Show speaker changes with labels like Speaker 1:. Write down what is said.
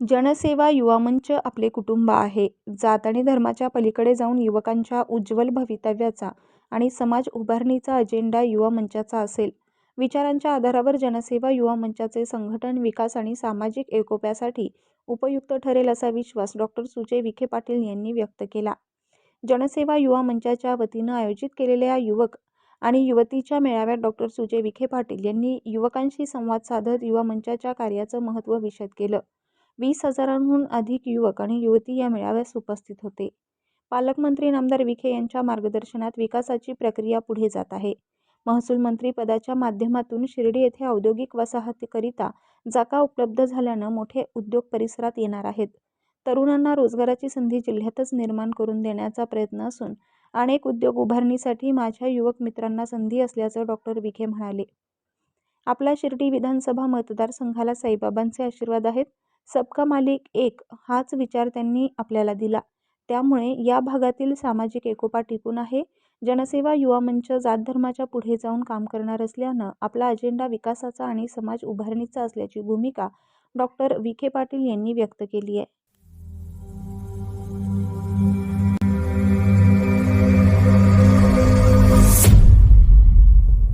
Speaker 1: जनसेवा युवा मंच आपले कुटुंब आहे. जात आणि धर्माच्या पलीकडे जाऊन युवकांच्या उज्ज्वल भवितव्याचा आणि समाज उभारणीचा अजेंडा युवा मंचाचा असेल. विचारांच्या आधारावर जनसेवा युवा मंचाचे संघटन, विकास आणि सामाजिक एकोप्यासाठी उपयुक्त ठरेल असा विश्वास डॉ. सुजय विखे पाटील यांनी व्यक्त केला. जनसेवा युवा मंचाच्या वतीनं आयोजित केलेल्या युवक आणि युवतीच्या मेळाव्यात डॉ. सुजय विखे पाटील यांनी युवकांशी संवाद साधत युवा मंचाच्या कार्याचं महत्त्व विशद केलं. वीस हजारांहून अधिक युवक आणि युवती या मेळाव्यास उपस्थित होते. पालकमंत्री नामदार विखे यांच्या मार्गदर्शनात विकासाची प्रक्रिया पुढे जात आहे. महसूलमंत्री पदाच्या माध्यमातून शिर्डी येथे औद्योगिक वसाहतीकरिता जागा उपलब्ध झाल्यानं मोठे उद्योग परिसरात येणार आहेत. तरुणांना रोजगाराची संधी जिल्ह्यातच निर्माण करून देण्याचा प्रयत्न असून अनेक उद्योग उभारणीसाठी माझ्या युवक मित्रांना संधी असल्याचं डॉक्टर विखे म्हणाले. आपल्या शिर्डी विधानसभा मतदारसंघाला साईबाबांचे आशीर्वाद आहेत. सबका मालिक एक हाच विचार त्यांनी आपल्याला दिला. त्यामुळे या भागातील सामाजिक एकोपा टिकून आहे. जनसेवा युवा मंच जात-धर्माच्या पुढे जाऊन काम करणार असल्यानं आपला अजेंडा विकासाचा आणि समाज उभारणीचा असल्याची भूमिका डॉक्टर विखे पाटील यांनी व्यक्त केली आहे